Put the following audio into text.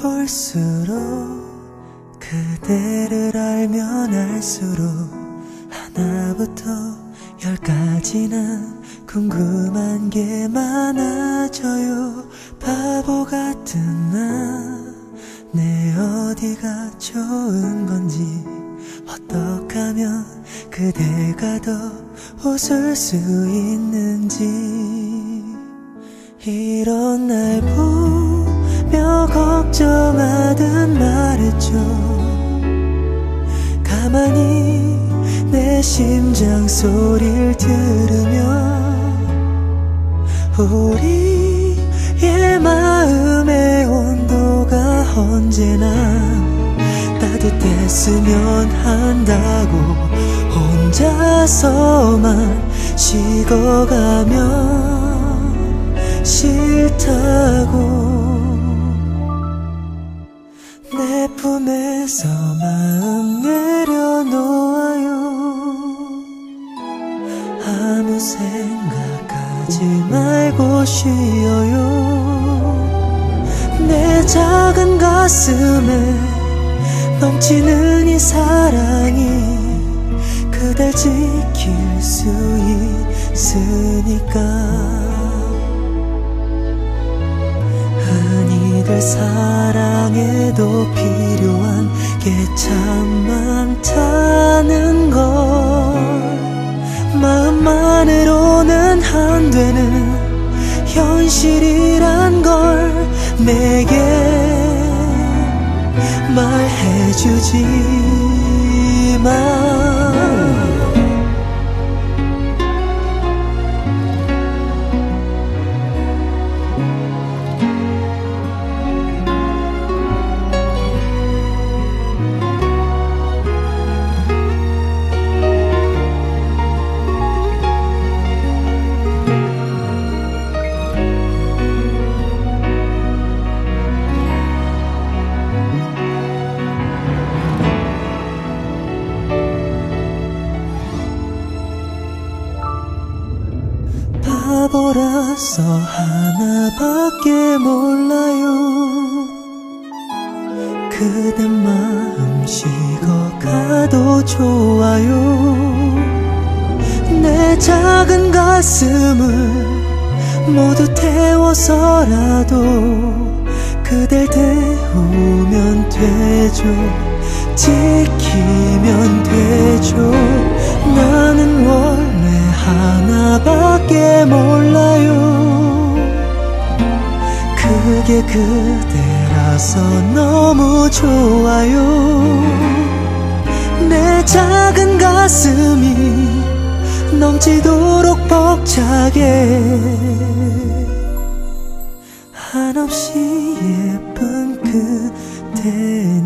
볼수록 그대를 알면 알수록 하나부터 열까지나 궁금한 게 많아져요. 바보 같은 나 내 어디가 좋은 건지 어떻게 하면 그대가 더 웃을 수 있는지. 이런 날 보며 걱정하듯 말했죠. 가만히 내 심장 소리를 들으며 우리의 마음의 온도가 언제나 따뜻했으면 한다고 혼자서만 식어가면 싫다 품에서 마음 내려놓아요. 아무 생각하지 말고 쉬어요. 내 작은 가슴에 넘치는 이 사랑이 그댈 지킬 수 있으니까. 흔히들 사 랑에도 필요한 게 참 많다는 걸. 마음만으로는 안 되는 현실이란 걸 내게 말해주지만 바보라서 하나밖에 몰라요. 그대 마음 식어가도 좋아요. 내 작은 가슴을 모두 태워서라도 그댈 태우면 되죠. 지키면 되죠. 나는 원래 하나밖에 몰라 그게 그대라서 너무 좋아요. 내 작은 가슴이 넘치도록 벅차게 한없이 예쁜 그대